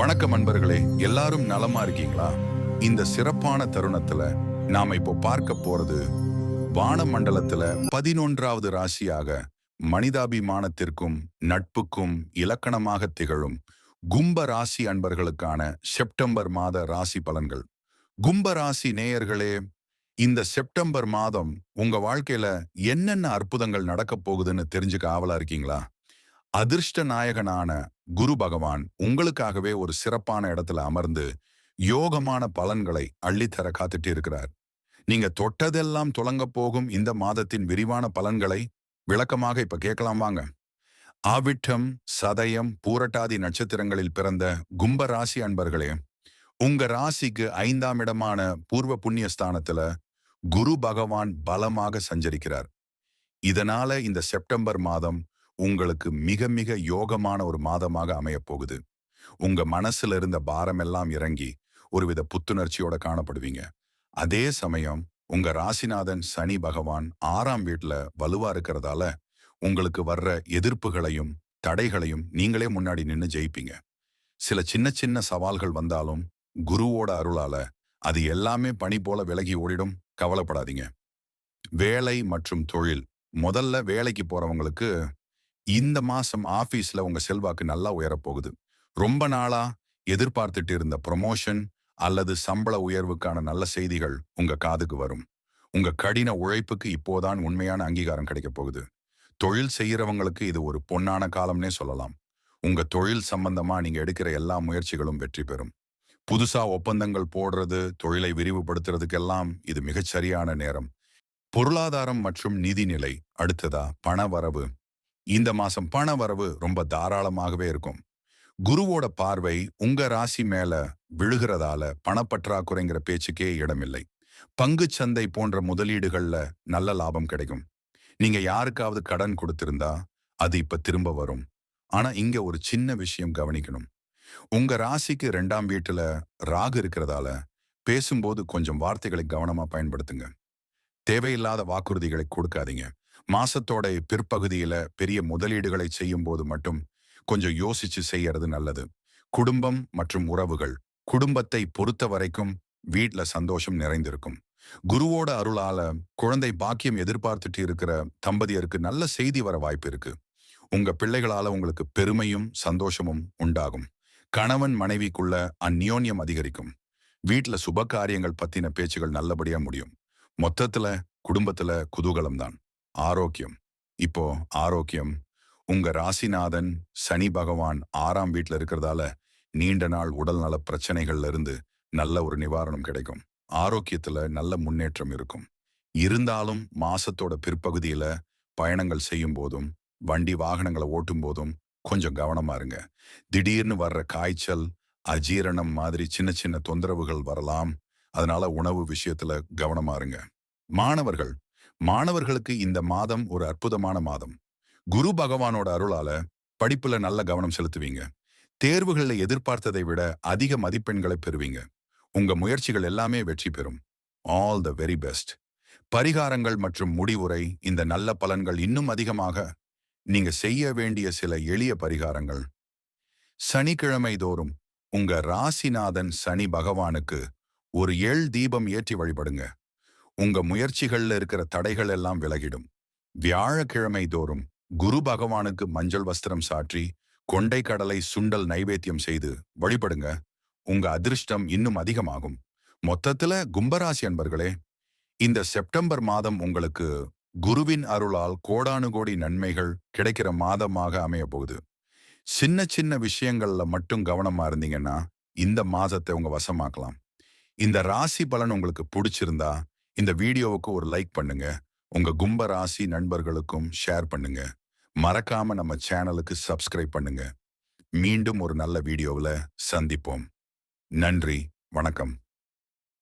வணக்கம் அன்பர்களே எல்லாரும் நலமா இருக்கீங்களா? இந்த சிறப்பான தருணத்துல நாம இப்போ பார்க்க போறது வான மண்டலத்துல பதினொன்றாவது ராசியாக மனிதாபிமானத்திற்கும் நட்புக்கும் இலக்கணமாக திகழும் கும்ப ராசி அன்பர்களுக்கான செப்டம்பர் மாத ராசி பலன்கள். கும்ப ராசி நேயர்களே இந்த செப்டம்பர் மாதம் உங்க வாழ்க்கையில என்னென்ன அற்புதங்கள் நடக்க போகுதுன்னு தெரிஞ்சுக்க ஆவலா இருக்கீங்களா? அதிர்ஷ்ட நாயகனான குரு பகவான் உங்களுக்காகவே ஒரு சிறப்பான இடத்துல அமர்ந்து யோகமான பலன்களை அள்ளித்தர காத்துட்டு இருக்கிறார் நீங்க தொட்டதெல்லாம் துளங்க போகும் இந்த மாதத்தின் விரிவான பலன்களை விளக்கமாக இப்ப கேட்கலாம் வாங்க. ஆவிட்டம் சதயம் பூரட்டாதி நட்சத்திரங்களில் பிறந்த கும்ப ராசி அன்பர்களே உங்க ராசிக்கு ஐந்தாம் இடமான பூர்வ புண்ணிய ஸ்தானத்துல குரு பகவான் பலமாக சஞ்சரிக்கிறார். இதனால இந்த செப்டம்பர் மாதம் உங்களுக்கு மிக மிக யோகமான ஒரு மாதமாக அமையப் போகுது உங்க மனசுல இருந்த பாரம் எல்லாம் இறங்கி ஒருவித புத்துணர்ச்சியோட காணப்படுவீங்க. அதே சமயம் உங்க ராசிநாதன் சனி பகவான் ஆறாம் வீட்டுல வலுவா இருக்கிறதால உங்களுக்கு வர்ற எதிர்ப்புகளையும் தடைகளையும் நீங்களே முன்னாடி நின்று ஜெயிப்பீங்க. சில சின்ன சின்ன சவால்கள் வந்தாலும் குருவோட அருளால அது எல்லாமே பணி போல விலகி ஓடிடும். கவலைப்படாதீங்க. வேலை மற்றும் தொழில். முதல்ல வேலைக்கு போறவங்களுக்கு இந்த மாசம் ஆபீஸ்ல உங்க செல்வாக்கு நல்லா உயரப்போகுது. ரொம்ப நாளா எதிர்பார்த்துட்டு இருந்த ப்ரொமோஷன் அல்லது சம்பள உயர்வுக்கான நல்ல செய்திகள் உங்க காதுக்கு வரும். உங்க கடின உழைப்புக்கு இப்போதான் உண்மையான அங்கீகாரம் கிடைக்க போகுது. தொழில் செய்யறவங்களுக்கு இது ஒரு பொன்னான காலம்னே சொல்லலாம். உங்க தொழில் சம்பந்தமா நீங்க எடுக்கிற எல்லா முயற்சிகளும் வெற்றி பெறும். புதுசா ஒப்பந்தங்கள் போடுறது தொழிலை விரிவுபடுத்துறதுக்கெல்லாம் இது மிகச்சரியான நேரம். பொருளாதாரம் மற்றும் நிதிநிலை அடுத்ததா? பண வரவு இந்த மாசம் பண வரவு ரொம்ப தாராளமாகவே இருக்கும். குருவோட பார்வை உங்க ராசி மேல விழுகிறதால பணப்பற்றாக்குறைங்கிற பேச்சுக்கே இடமில்லை. பங்கு சந்தை போன்ற முதலீடுகள்ல நல்ல லாபம் கிடைக்கும். நீங்க யாருக்காவது கடன் கொடுத்திருந்தா அது இப்ப திரும்ப வரும். ஆனா இங்க ஒரு சின்ன விஷயம் கவனிக்கணும். உங்க ராசிக்கு ரெண்டாம் வீட்டுல ராகு இருக்கிறதால பேசும்போது கொஞ்சம் வார்த்தைகளை கவனமா பயன்படுத்துங்க. தேவையில்லாத வாக்குறுதிகளை கொடுக்காதீங்க. மாசத்தோட பிற்பகுதியில பெரிய முதலீடுகளை செய்யும் போது மட்டும் கொஞ்சம் யோசிச்சு செய்யறது நல்லது. குடும்பம் மற்றும் உறவுகள். குடும்பத்தை பொறுத்த வரைக்கும் வீட்ல சந்தோஷம் நிறைந்திருக்கும். குருவோட அருளால குழந்தை பாக்கியம் எதிர்பார்த்துட்டு இருக்கிற தம்பதியருக்கு நல்ல செய்தி வர வாய்ப்பு இருக்கு. உங்க பிள்ளைகளால உங்களுக்கு பெருமையும் சந்தோஷமும் உண்டாகும். கணவன் மனைவிக்குள்ள அந்நியோன்யம் அதிகரிக்கும். வீட்டுல சுப காரியங்கள் பத்தின பேச்சுகள் நல்லபடியா முடியும். மொத்தத்துல குடும்பத்துல குதூகலம் தான் ஆரோக்கியம். இப்போ ஆரோக்கியம். உங்க ராசிநாதன் சனி பகவான் ஆறாம் வீட்டுல இருக்கிறதால நீண்ட நாள் உடல் நல பிரச்சனைகள்ல இருந்து நல்ல ஒரு நிவாரணம் கிடைக்கும். ஆரோக்கியத்துல நல்ல முன்னேற்றம் இருக்கும். இருந்தாலும் மாசத்தோட பிற்பகுதியில பயணங்கள் செய்யும் போதும் வண்டி வாகனங்களை ஓட்டும் போதும் கொஞ்சம் கவனமா இருங்க. திடீர்னு வர்ற காய்ச்சல் அஜீரணம் மாதிரி சின்ன சின்ன தொந்தரவுகள் வரலாம். அதனால உணவு விஷயத்துல கவனமா இருங்க. மாணவர்கள் மாணவர்களுக்கு இந்த மாதம் ஒரு அற்புதமான மாதம். குரு பகவானோட அருளால படிப்புல நல்ல கவனம் செலுத்துவீங்க. தேர்வுகள்ல எதிர்பார்த்ததை விட அதிக மதிப்பெண்களை பெறுவீங்க. உங்க முயற்சிகள் எல்லாமே வெற்றி பெறும். ஆல் த வெரி பெஸ்ட் பரிகாரங்கள் மற்றும் முடிவுரை இந்த நல்ல பலன்கள் இன்னும் அதிகமாக நீங்க செய்ய வேண்டிய சில எளிய பரிகாரங்கள். சனிக்கிழமை தோறும் உங்க ராசிநாதன் சனி பகவானுக்கு ஒரு எள் தீபம் ஏற்றி வழிபடுங்க. உங்க முயற்சிகள்ல இருக்கிற தடைகள் எல்லாம் விலகிடும். வியாழக்கிழமை தோறும் குரு பகவானுக்கு மஞ்சள் வஸ்திரம் சாற்றி கொண்டை கடலை சுண்டல் நைவேத்தியம் செய்து வழிபடுங்க. உங்க அதிர்ஷ்டம் இன்னும் அதிகமாகும். மொத்தத்துல கும்பராசி அன்பர்களே இந்த செப்டம்பர் மாதம் உங்களுக்கு குருவின் அருளால் கோடானு கோடி நன்மைகள் கிடைக்கிற மாதமாக அமைய போகுது. சின்ன சின்ன விஷயங்கள்ல மட்டும் கவனமா இருந்தீங்கன்னா இந்த மாதத்தை உங்க வசமாக்கலாம். இந்த ராசி பலன் உங்களுக்கு பிடிச்சிருந்தா இந்த வீடியோவுக்கு ஒரு லைக் பண்ணுங்க. உங்க கும்ப ராசி நண்பர்களுக்கும் ஷேர் பண்ணுங்க. மறக்காம நம்ம சேனலுக்கு சப்ஸ்கிரைப் பண்ணுங்க. மீண்டும் ஒரு நல்ல வீடியோவில் சந்திப்போம். நன்றி. வணக்கம்.